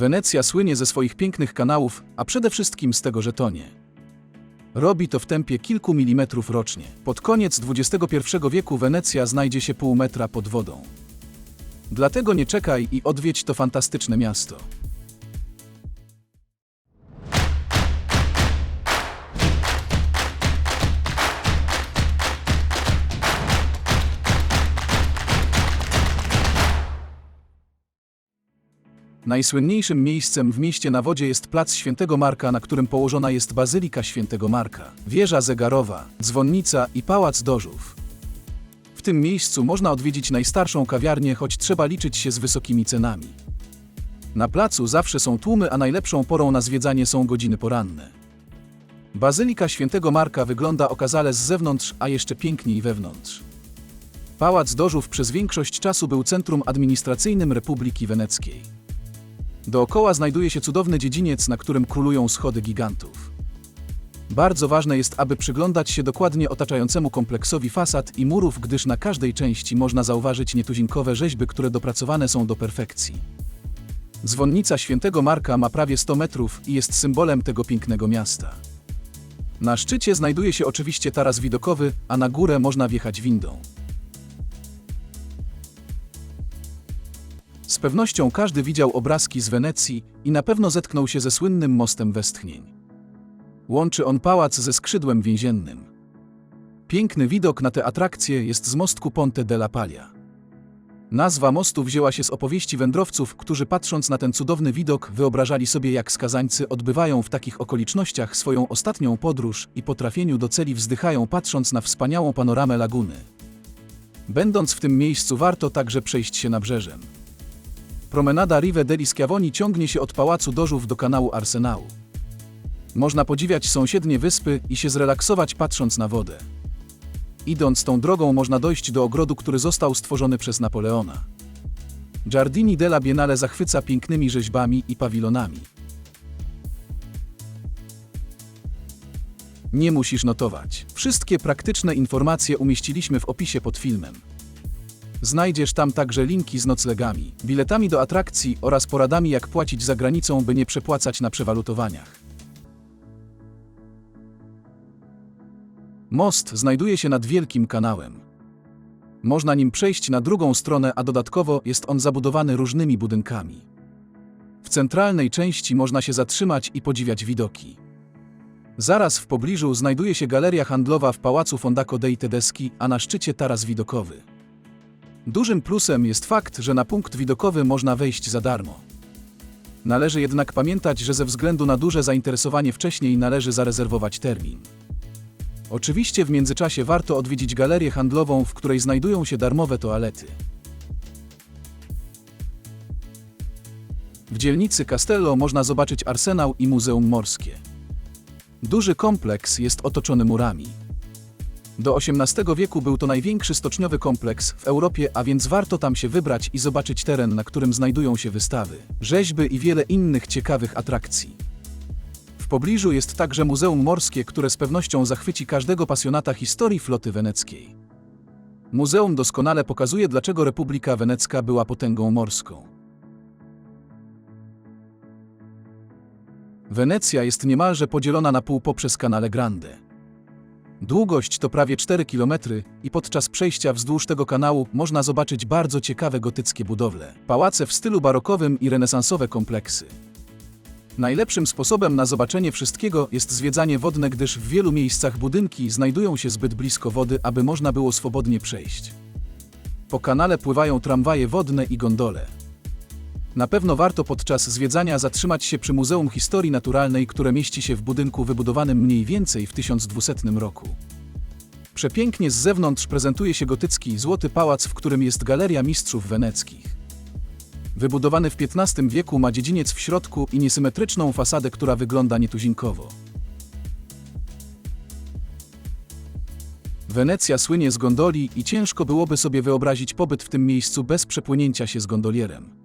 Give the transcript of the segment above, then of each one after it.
Wenecja słynie ze swoich pięknych kanałów, a przede wszystkim z tego, że tonie. Robi to w tempie kilku milimetrów rocznie. Pod koniec XXI wieku Wenecja znajdzie się pół metra pod wodą. Dlatego nie czekaj i odwiedź to fantastyczne miasto. Najsłynniejszym miejscem w mieście na wodzie jest plac Świętego Marka, na którym położona jest Bazylika Świętego Marka, wieża zegarowa, dzwonnica i pałac dożów. W tym miejscu można odwiedzić najstarszą kawiarnię, choć trzeba liczyć się z wysokimi cenami. Na placu zawsze są tłumy, a najlepszą porą na zwiedzanie są godziny poranne. Bazylika Świętego Marka wygląda okazale z zewnątrz, a jeszcze piękniej wewnątrz. Pałac Dożów przez większość czasu był centrum administracyjnym Republiki Weneckiej. Dookoła znajduje się cudowny dziedziniec, na którym królują schody gigantów. Bardzo ważne jest, aby przyglądać się dokładnie otaczającemu kompleksowi fasad i murów, gdyż na każdej części można zauważyć nietuzinkowe rzeźby, które dopracowane są do perfekcji. Dzwonnica Świętego Marka ma prawie 100 metrów i jest symbolem tego pięknego miasta. Na szczycie znajduje się oczywiście taras widokowy, a na górę można wjechać windą. Pewnością każdy widział obrazki z Wenecji i na pewno zetknął się ze słynnym mostem westchnień. Łączy on pałac ze skrzydłem więziennym. Piękny widok na tę atrakcję jest z mostku Ponte della Paglia. Nazwa mostu wzięła się z opowieści wędrowców, którzy patrząc na ten cudowny widok wyobrażali sobie jak skazańcy odbywają w takich okolicznościach swoją ostatnią podróż i po trafieniu do celi wzdychają patrząc na wspaniałą panoramę laguny. Będąc w tym miejscu warto także przejść się nabrzeżem. Promenada Rive degli Schiavoni ciągnie się od Pałacu Dożów do kanału Arsenału. Można podziwiać sąsiednie wyspy i się zrelaksować patrząc na wodę. Idąc tą drogą można dojść do ogrodu, który został stworzony przez Napoleona. Giardini della Biennale zachwyca pięknymi rzeźbami i pawilonami. Nie musisz notować. Wszystkie praktyczne informacje umieściliśmy w opisie pod filmem. Znajdziesz tam także linki z noclegami, biletami do atrakcji oraz poradami jak płacić za granicą, by nie przepłacać na przewalutowaniach. Most znajduje się nad wielkim kanałem. Można nim przejść na drugą stronę, a dodatkowo jest on zabudowany różnymi budynkami. W centralnej części można się zatrzymać i podziwiać widoki. Zaraz w pobliżu znajduje się galeria handlowa w Pałacu Fondaco dei Tedeschi, a na szczycie taras widokowy. Dużym plusem jest fakt, że na punkt widokowy można wejść za darmo. Należy jednak pamiętać, że ze względu na duże zainteresowanie wcześniej należy zarezerwować termin. Oczywiście w międzyczasie warto odwiedzić galerię handlową, w której znajdują się darmowe toalety. W dzielnicy Castello można zobaczyć arsenał i muzeum morskie. Duży kompleks jest otoczony murami. Do XVIII wieku był to największy stoczniowy kompleks w Europie, a więc warto tam się wybrać i zobaczyć teren, na którym znajdują się wystawy, rzeźby i wiele innych ciekawych atrakcji. W pobliżu jest także Muzeum Morskie, które z pewnością zachwyci każdego pasjonata historii floty weneckiej. Muzeum doskonale pokazuje, dlaczego Republika Wenecka była potęgą morską. Wenecja jest niemalże podzielona na pół poprzez Canale Grande. Długość to prawie 4 km i podczas przejścia wzdłuż tego kanału można zobaczyć bardzo ciekawe gotyckie budowle, pałace w stylu barokowym i renesansowe kompleksy. Najlepszym sposobem na zobaczenie wszystkiego jest zwiedzanie wodne, gdyż w wielu miejscach budynki znajdują się zbyt blisko wody, aby można było swobodnie przejść. Po kanale pływają tramwaje wodne i gondole. Na pewno warto podczas zwiedzania zatrzymać się przy Muzeum Historii Naturalnej, które mieści się w budynku wybudowanym mniej więcej w 1200 roku. Przepięknie z zewnątrz prezentuje się gotycki złoty pałac, w którym jest galeria mistrzów weneckich. Wybudowany w XV wieku ma dziedziniec w środku i niesymetryczną fasadę, która wygląda nietuzinkowo. Wenecja słynie z gondoli i ciężko byłoby sobie wyobrazić pobyt w tym miejscu bez przepłynięcia się z gondolierem.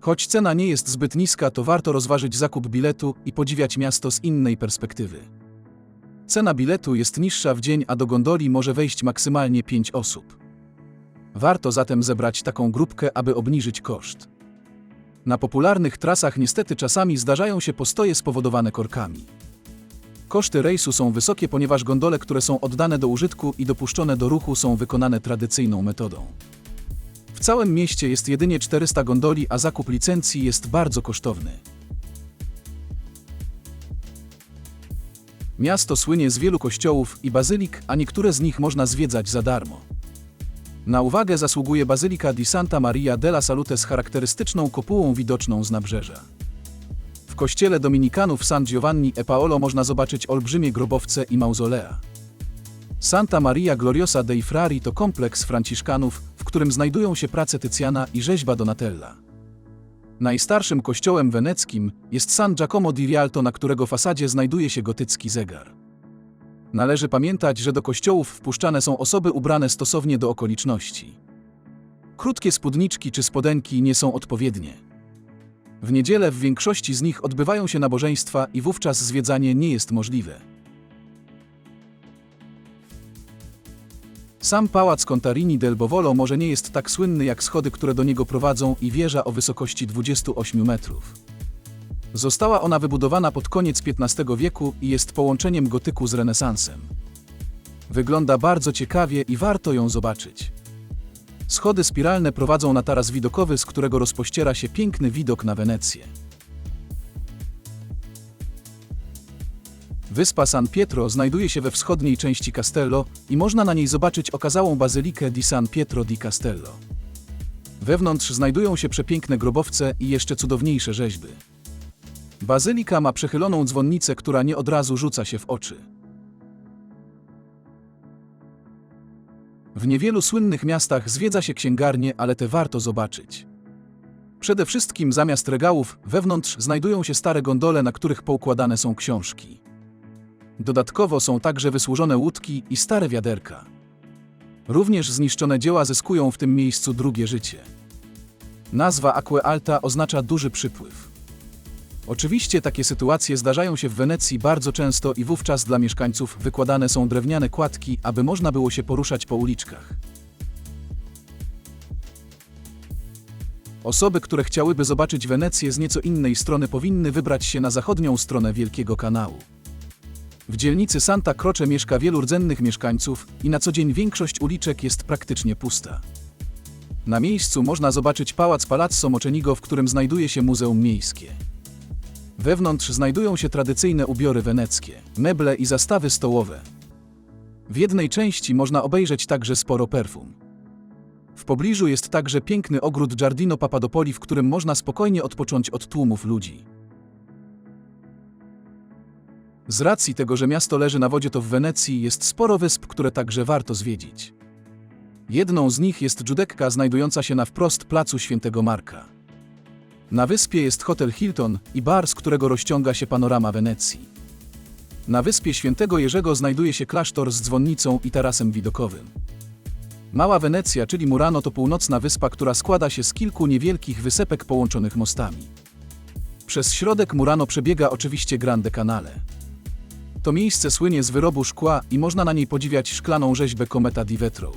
Choć cena nie jest zbyt niska, to warto rozważyć zakup biletu i podziwiać miasto z innej perspektywy. Cena biletu jest niższa w dzień, a do gondoli może wejść maksymalnie 5 osób. Warto zatem zebrać taką grupkę, aby obniżyć koszt. Na popularnych trasach niestety czasami zdarzają się postoje spowodowane korkami. Koszty rejsu są wysokie, ponieważ gondole, które są oddane do użytku i dopuszczone do ruchu są wykonane tradycyjną metodą. W całym mieście jest jedynie 400 gondoli, a zakup licencji jest bardzo kosztowny. Miasto słynie z wielu kościołów i bazylik, a niektóre z nich można zwiedzać za darmo. Na uwagę zasługuje Bazylika di Santa Maria della Salute z charakterystyczną kopułą widoczną z nabrzeża. W kościele dominikanów San Giovanni e Paolo można zobaczyć olbrzymie grobowce i mauzolea. Santa Maria Gloriosa dei Frari to kompleks franciszkanów, którym znajdują się prace Tycjana i rzeźba Donatella. Najstarszym kościołem weneckim jest San Giacomo di Rialto, na którego fasadzie znajduje się gotycki zegar. Należy pamiętać, że do kościołów wpuszczane są osoby ubrane stosownie do okoliczności. Krótkie spódniczki czy spodenki nie są odpowiednie. W niedzielę w większości z nich odbywają się nabożeństwa i wówczas zwiedzanie nie jest możliwe. Sam pałac Contarini del Bovolo może nie jest tak słynny jak schody, które do niego prowadzą i wieża o wysokości 28 metrów. Została ona wybudowana pod koniec XV wieku i jest połączeniem gotyku z renesansem. Wygląda bardzo ciekawie i warto ją zobaczyć. Schody spiralne prowadzą na taras widokowy, z którego rozpościera się piękny widok na Wenecję. Wyspa San Pietro znajduje się we wschodniej części Castello i można na niej zobaczyć okazałą bazylikę di San Pietro di Castello. Wewnątrz znajdują się przepiękne grobowce i jeszcze cudowniejsze rzeźby. Bazylika ma przechyloną dzwonnicę, która nie od razu rzuca się w oczy. W niewielu słynnych miastach zwiedza się księgarnie, ale te warto zobaczyć. Przede wszystkim zamiast regałów, wewnątrz znajdują się stare gondole, na których poukładane są książki. Dodatkowo są także wysłużone łódki i stare wiaderka. Również zniszczone dzieła zyskują w tym miejscu drugie życie. Nazwa Acque Alta oznacza duży przypływ. Oczywiście takie sytuacje zdarzają się w Wenecji bardzo często i wówczas dla mieszkańców wykładane są drewniane kładki, aby można było się poruszać po uliczkach. Osoby, które chciałyby zobaczyć Wenecję z nieco innej strony powinny wybrać się na zachodnią stronę Wielkiego Kanału. W dzielnicy Santa Croce mieszka wielu rdzennych mieszkańców i na co dzień większość uliczek jest praktycznie pusta. Na miejscu można zobaczyć pałac Palazzo Mocenigo, w którym znajduje się Muzeum Miejskie. Wewnątrz znajdują się tradycyjne ubiory weneckie, meble i zastawy stołowe. W jednej części można obejrzeć także sporo perfum. W pobliżu jest także piękny ogród Giardino Papadopoli, w którym można spokojnie odpocząć od tłumów ludzi. Z racji tego, że miasto leży na wodzie, to w Wenecji jest sporo wysp, które także warto zwiedzić. Jedną z nich jest Giudecca, znajdująca się na wprost placu Świętego Marka. Na wyspie jest hotel Hilton i bar, z którego rozciąga się panorama Wenecji. Na wyspie Świętego Jerzego znajduje się klasztor z dzwonnicą i tarasem widokowym. Mała Wenecja, czyli Murano, to północna wyspa, która składa się z kilku niewielkich wysepek połączonych mostami. Przez środek Murano przebiega oczywiście Grande Canale. To miejsce słynie z wyrobu szkła i można na niej podziwiać szklaną rzeźbę Cometa di Vetro.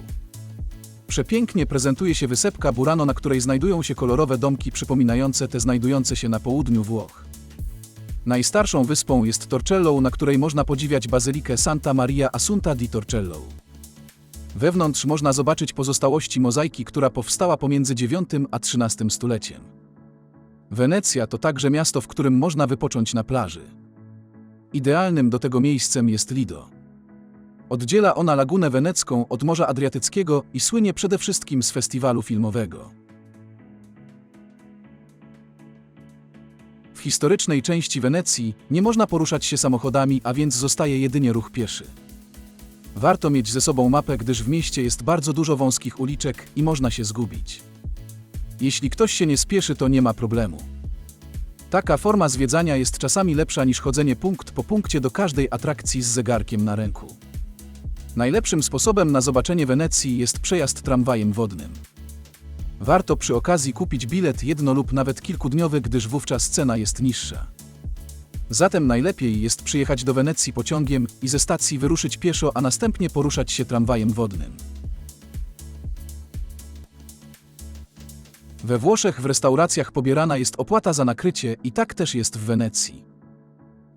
Przepięknie prezentuje się wysepka Burano, na której znajdują się kolorowe domki przypominające te znajdujące się na południu Włoch. Najstarszą wyspą jest Torcello, na której można podziwiać bazylikę Santa Maria Assunta di Torcello. Wewnątrz można zobaczyć pozostałości mozaiki, która powstała pomiędzy IX a XIII stuleciem. Wenecja to także miasto, w którym można wypocząć na plaży. Idealnym do tego miejscem jest Lido. Oddziela ona Lagunę Wenecką od Morza Adriatyckiego i słynie przede wszystkim z festiwalu filmowego. W historycznej części Wenecji nie można poruszać się samochodami, a więc zostaje jedynie ruch pieszy. Warto mieć ze sobą mapę, gdyż w mieście jest bardzo dużo wąskich uliczek i można się zgubić. Jeśli ktoś się nie spieszy, to nie ma problemu. Taka forma zwiedzania jest czasami lepsza niż chodzenie punkt po punkcie do każdej atrakcji z zegarkiem na ręku. Najlepszym sposobem na zobaczenie Wenecji jest przejazd tramwajem wodnym. Warto przy okazji kupić bilet jedno lub nawet kilkudniowy, gdyż wówczas cena jest niższa. Zatem najlepiej jest przyjechać do Wenecji pociągiem i ze stacji wyruszyć pieszo, a następnie poruszać się tramwajem wodnym. We Włoszech w restauracjach pobierana jest opłata za nakrycie i tak też jest w Wenecji.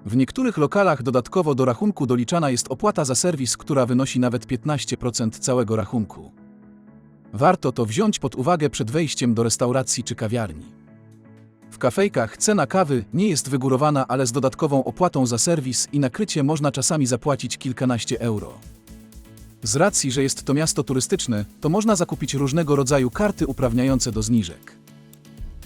W niektórych lokalach dodatkowo do rachunku doliczana jest opłata za serwis, która wynosi nawet 15% całego rachunku. Warto to wziąć pod uwagę przed wejściem do restauracji czy kawiarni. W kafejkach cena kawy nie jest wygórowana, ale z dodatkową opłatą za serwis i nakrycie można czasami zapłacić kilkanaście euro. Z racji, że jest to miasto turystyczne, to można zakupić różnego rodzaju karty uprawniające do zniżek.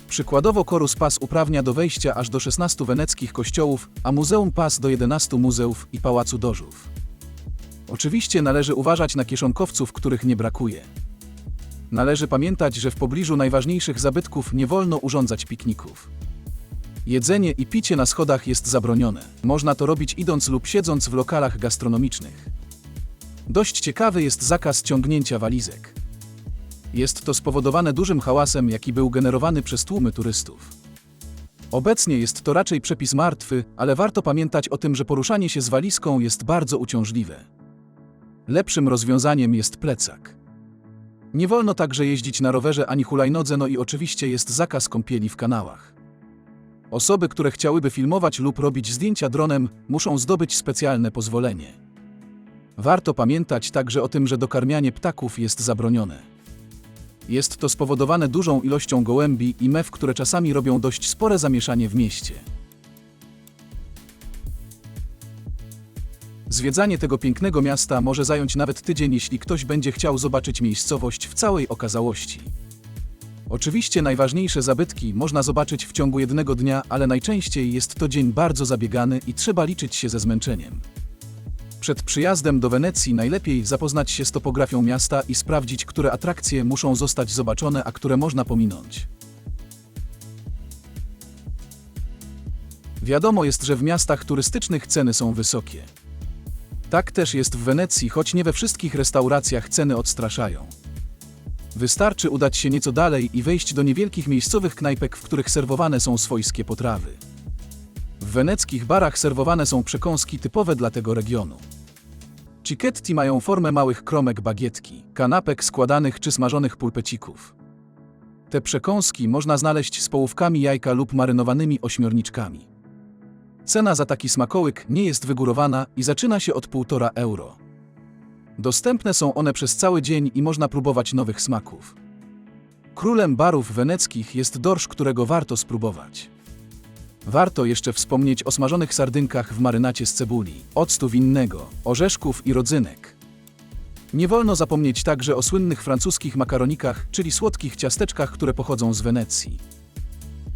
Przykładowo Chorus Pass uprawnia do wejścia aż do 16 weneckich kościołów, a Muzeum Pass do 11 muzeów i Pałacu Dożów. Oczywiście należy uważać na kieszonkowców, których nie brakuje. Należy pamiętać, że w pobliżu najważniejszych zabytków nie wolno urządzać pikników. Jedzenie i picie na schodach jest zabronione. Można to robić idąc lub siedząc w lokalach gastronomicznych. Dość ciekawy jest zakaz ciągnięcia walizek. Jest to spowodowane dużym hałasem, jaki był generowany przez tłumy turystów. Obecnie jest to raczej przepis martwy, ale warto pamiętać o tym, że poruszanie się z walizką jest bardzo uciążliwe. Lepszym rozwiązaniem jest plecak. Nie wolno także jeździć na rowerze ani hulajnodze, no i oczywiście jest zakaz kąpieli w kanałach. Osoby, które chciałyby filmować lub robić zdjęcia dronem, muszą zdobyć specjalne pozwolenie. Warto pamiętać także o tym, że dokarmianie ptaków jest zabronione. Jest to spowodowane dużą ilością gołębi i mew, które czasami robią dość spore zamieszanie w mieście. Zwiedzanie tego pięknego miasta może zająć nawet tydzień, jeśli ktoś będzie chciał zobaczyć miejscowość w całej okazałości. Oczywiście najważniejsze zabytki można zobaczyć w ciągu jednego dnia, ale najczęściej jest to dzień bardzo zabiegany i trzeba liczyć się ze zmęczeniem. Przed przyjazdem do Wenecji najlepiej zapoznać się z topografią miasta i sprawdzić, które atrakcje muszą zostać zobaczone, a które można pominąć. Wiadomo jest, że w miastach turystycznych ceny są wysokie. Tak też jest w Wenecji, choć nie we wszystkich restauracjach ceny odstraszają. Wystarczy udać się nieco dalej i wejść do niewielkich miejscowych knajpek, w których serwowane są swojskie potrawy. W weneckich barach serwowane są przekąski typowe dla tego regionu. Cicchetti mają formę małych kromek bagietki, kanapek składanych czy smażonych pulpecików. Te przekąski można znaleźć z połówkami jajka lub marynowanymi ośmiorniczkami. Cena za taki smakołyk nie jest wygórowana i zaczyna się od 1,5 euro. Dostępne są one przez cały dzień i można próbować nowych smaków. Królem barów weneckich jest dorsz, którego warto spróbować. Warto jeszcze wspomnieć o smażonych sardynkach w marynacie z cebuli, octu winnego, orzeszków i rodzynek. Nie wolno zapomnieć także o słynnych francuskich makaronikach, czyli słodkich ciasteczkach, które pochodzą z Wenecji.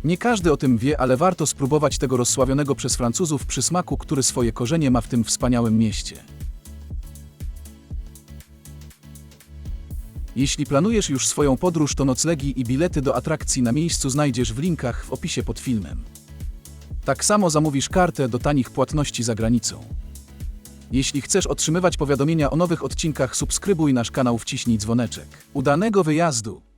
Nie każdy o tym wie, ale warto spróbować tego rozsławionego przez Francuzów przysmaku, który swoje korzenie ma w tym wspaniałym mieście. Jeśli planujesz już swoją podróż, to noclegi i bilety do atrakcji na miejscu znajdziesz w linkach w opisie pod filmem. Tak samo zamówisz kartę do tanich płatności za granicą. Jeśli chcesz otrzymywać powiadomienia o nowych odcinkach, subskrybuj nasz kanał, wciśnij dzwoneczek. Udanego wyjazdu!